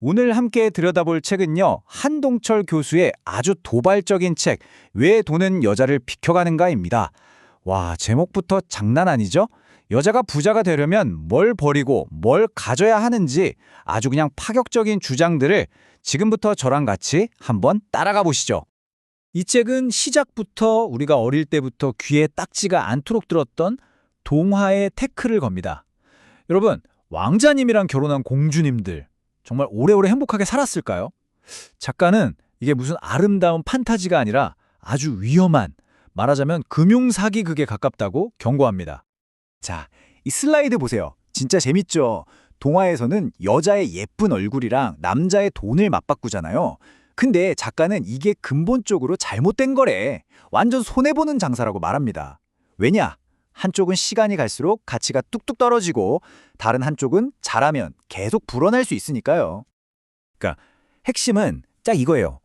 오늘 함께 들여다볼 책은요. 한동철 교수의 아주 도발적인 책, 왜 돈은 여자를 비켜가는가입니다. 와, 제목부터 장난 아니죠? 여자가 부자가 되려면 뭘 버리고 뭘 가져야 하는지 아주 그냥 파격적인 주장들을 지금부터 저랑 같이 한번 따라가 보시죠. 이 책은 시작부터 우리가 어릴 때부터 귀에 딱지가 않도록 들었던 동화의 태클을 겁니다. 여러분, 왕자님이랑 결혼한 공주님들 정말 오래오래 행복하게 살았을까요? 작가는 이게 무슨 아름다운 판타지가 아니라 아주 위험한 말하자면 금융사기 극에 가깝다고 경고합니다. 자, 이 슬라이드 보세요. 진짜 재밌죠? 동화에서는 여자의 예쁜 얼굴이랑 남자의 돈을 맞바꾸잖아요. 근데 작가는 이게 근본적으로 잘못된 거래. 완전 손해보는 장사라고 말합니다. 왜냐? 한쪽은 시간이 갈수록 가치가 뚝뚝 떨어지고 다른 한쪽은 잘하면 계속 불어날 수 있으니까요. 그러니까 핵심은 딱 이거예요.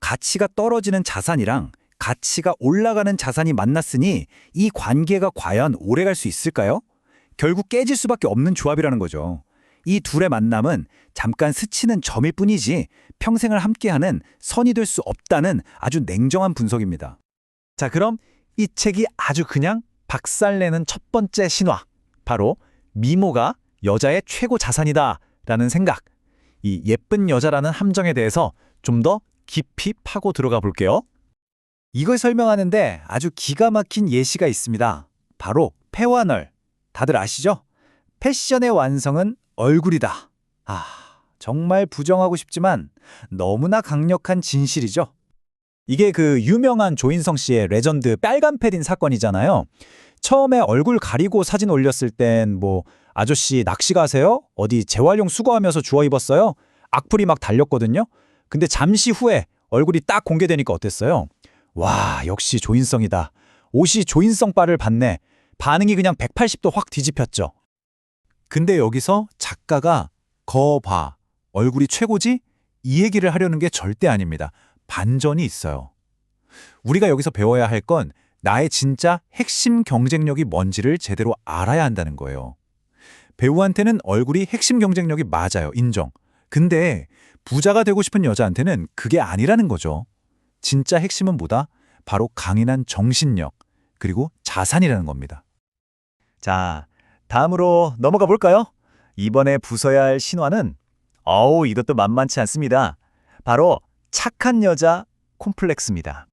가치가 떨어지는 자산이랑 가치가 올라가는 자산이 만났으니 이 관계가 과연 오래 갈 수 있을까요? 결국 깨질 수밖에 없는 조합이라는 거죠. 이 둘의 만남은 잠깐 스치는 점일 뿐이지 평생을 함께하는 선이 될 수 없다는 아주 냉정한 분석입니다. 자, 그럼 이 책이 아주 그냥 박살내는 첫 번째 신화. 바로 미모가 여자의 최고 자산이다 라는 생각. 이 예쁜 여자라는 함정에 대해서 좀 더 깊이 파고 들어가 볼게요. 이걸 설명하는데 아주 기가 막힌 예시가 있습니다. 바로 패와널. 다들 아시죠? 패션의 완성은 얼굴이다. 아, 정말 부정하고 싶지만 너무나 강력한 진실이죠. 이게 그 유명한 조인성 씨의 레전드 빨간 패딩 사건이잖아요. 처음에 얼굴 가리고 사진 올렸을 땐 뭐 아저씨 낚시 가세요? 어디 재활용 수거하면서 주워 입었어요? 악플이 막 달렸거든요. 근데 잠시 후에 얼굴이 딱 공개되니까 어땠어요? 와, 역시 조인성이다. 옷이 조인성 바를 받네. 반응이 그냥 180도 확 뒤집혔죠. 근데 여기서 작가가 거봐, 얼굴이 최고지? 이 얘기를 하려는 게 절대 아닙니다. 반전이 있어요. 우리가 여기서 배워야 할 건 나의 진짜 핵심 경쟁력이 뭔지를 제대로 알아야 한다는 거예요. 배우한테는 얼굴이 핵심 경쟁력이 맞아요. 인정. 근데 부자가 되고 싶은 여자한테는 그게 아니라는 거죠. 진짜 핵심은 뭐다? 바로 강인한 정신력, 그리고 자산이라는 겁니다. 자, 다음으로 넘어가 볼까요? 이번에 부숴야 할 신화는 어우, 이것도 만만치 않습니다. 바로 착한 여자 콤플렉스입니다.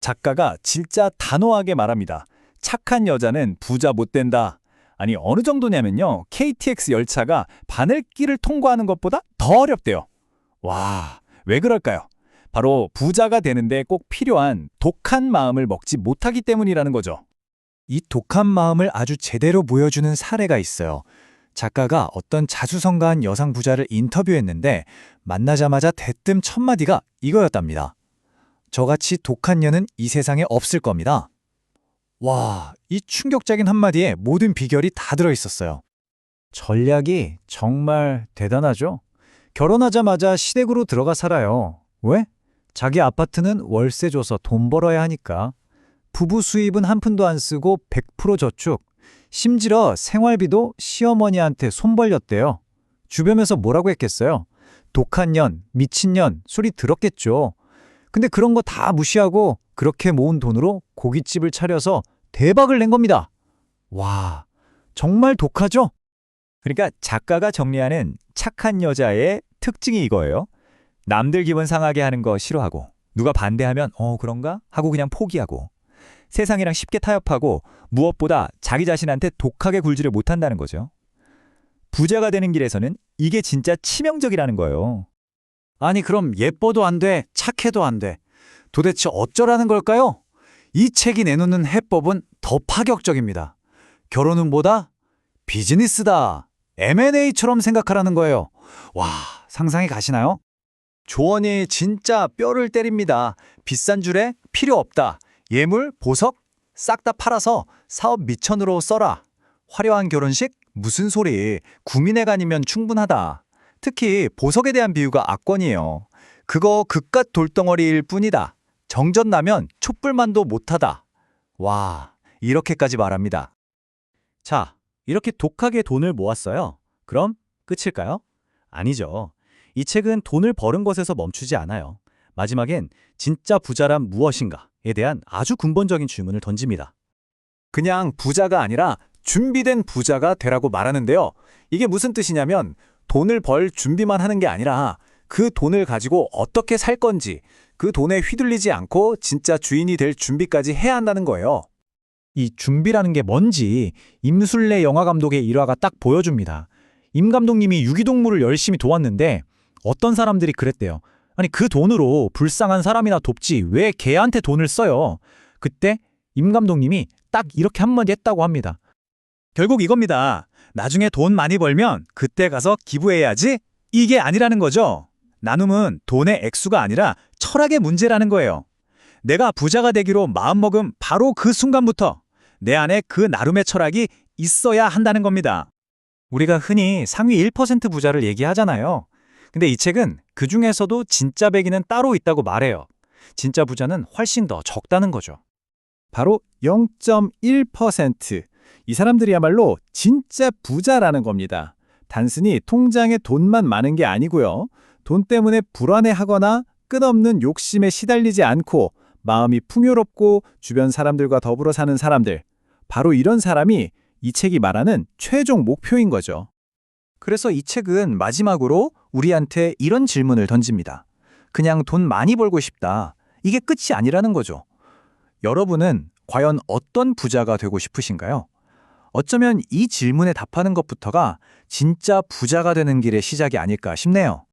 작가가 진짜 단호하게 말합니다. 착한 여자는 부자 못 된다. 아니, 어느 정도냐면요. KTX 열차가 바늘길을 통과하는 것보다 더 어렵대요. 와, 왜 그럴까요? 바로 부자가 되는데 꼭 필요한 독한 마음을 먹지 못하기 때문이라는 거죠. 이 독한 마음을 아주 제대로 보여주는 사례가 있어요. 작가가 어떤 자수성가한 여성 부자를 인터뷰했는데 만나자마자 대뜸 첫 마디가 이거였답니다. 저같이 독한 년은 이 세상에 없을 겁니다. 와, 이 충격적인 한마디에 모든 비결이 다 들어있었어요. 전략이 정말 대단하죠? 결혼하자마자 시댁으로 들어가 살아요. 왜? 자기 아파트는 월세 줘서 돈 벌어야 하니까. 부부 수입은 한 푼도 안 쓰고 100% 저축. 심지어 생활비도 시어머니한테 손 벌렸대요. 주변에서 뭐라고 했겠어요? 독한 년, 미친 년, 소리 들었겠죠. 근데 그런 거 다 무시하고 그렇게 모은 돈으로 고깃집을 차려서 대박을 낸 겁니다. 와, 정말 독하죠? 그러니까 작가가 정리하는 착한 여자의 특징이 이거예요. 남들 기분 상하게 하는 거 싫어하고 누가 반대하면 어 그런가 하고 그냥 포기하고 세상이랑 쉽게 타협하고 무엇보다 자기 자신한테 독하게 굴지를 못한다는 거죠. 부자가 되는 길에서는 이게 진짜 치명적이라는 거예요. 아니 그럼 예뻐도 안 돼, 착해도 안 돼. 도대체 어쩌라는 걸까요? 이 책이 내놓는 해법은 더 파격적입니다. 결혼은 뭐다? 비즈니스다. M&A처럼 생각하라는 거예요. 와, 상상이 가시나요? 조언이 진짜 뼈를 때립니다. 비싼 줄에 필요 없다. 예물, 보석 싹 다 팔아서 사업 미천으로 써라. 화려한 결혼식? 무슨 소리. 구민회관이면 충분하다. 특히 보석에 대한 비유가 압권이에요. 그거 그깟 돌덩어리일 뿐이다. 정전 나면 촛불만도 못하다. 와, 이렇게까지 말합니다. 자, 이렇게 독하게 돈을 모았어요. 그럼 끝일까요? 아니죠. 이 책은 돈을 버는 것에서 멈추지 않아요. 마지막엔 진짜 부자란 무엇인가 에 대한 아주 근본적인 질문을 던집니다. 그냥 부자가 아니라 준비된 부자가 되라고 말하는데요. 이게 무슨 뜻이냐면 돈을 벌 준비만 하는 게 아니라 그 돈을 가지고 어떻게 살 건지 그 돈에 휘둘리지 않고 진짜 주인이 될 준비까지 해야 한다는 거예요. 이 준비라는 게 뭔지 임술래 영화 감독의 일화가 딱 보여줍니다. 임 감독님이 유기동물을 열심히 도왔는데 어떤 사람들이 그랬대요. 아니 그 돈으로 불쌍한 사람이나 돕지 왜 걔한테 돈을 써요? 그때 임 감독님이 딱 이렇게 한마디 했다고 합니다. 결국 이겁니다. 나중에 돈 많이 벌면 그때 가서 기부해야지? 이게 아니라는 거죠. 나눔은 돈의 액수가 아니라 철학의 문제라는 거예요. 내가 부자가 되기로 마음먹음 바로 그 순간부터 내 안에 그 나름의 철학이 있어야 한다는 겁니다. 우리가 흔히 상위 1% 부자를 얘기하잖아요. 근데 이 책은 그 중에서도 진짜 백이는 따로 있다고 말해요. 진짜 부자는 훨씬 더 적다는 거죠. 바로 0.1%. 이 사람들이야말로 진짜 부자라는 겁니다. 단순히 통장에 돈만 많은 게 아니고요. 돈 때문에 불안해하거나 끝없는 욕심에 시달리지 않고 마음이 풍요롭고 주변 사람들과 더불어 사는 사람들. 바로 이런 사람이 이 책이 말하는 최종 목표인 거죠. 그래서 이 책은 마지막으로 우리한테 이런 질문을 던집니다. 그냥 돈 많이 벌고 싶다. 이게 끝이 아니라는 거죠. 여러분은 과연 어떤 부자가 되고 싶으신가요? 어쩌면 이 질문에 답하는 것부터가 진짜 부자가 되는 길의 시작이 아닐까 싶네요.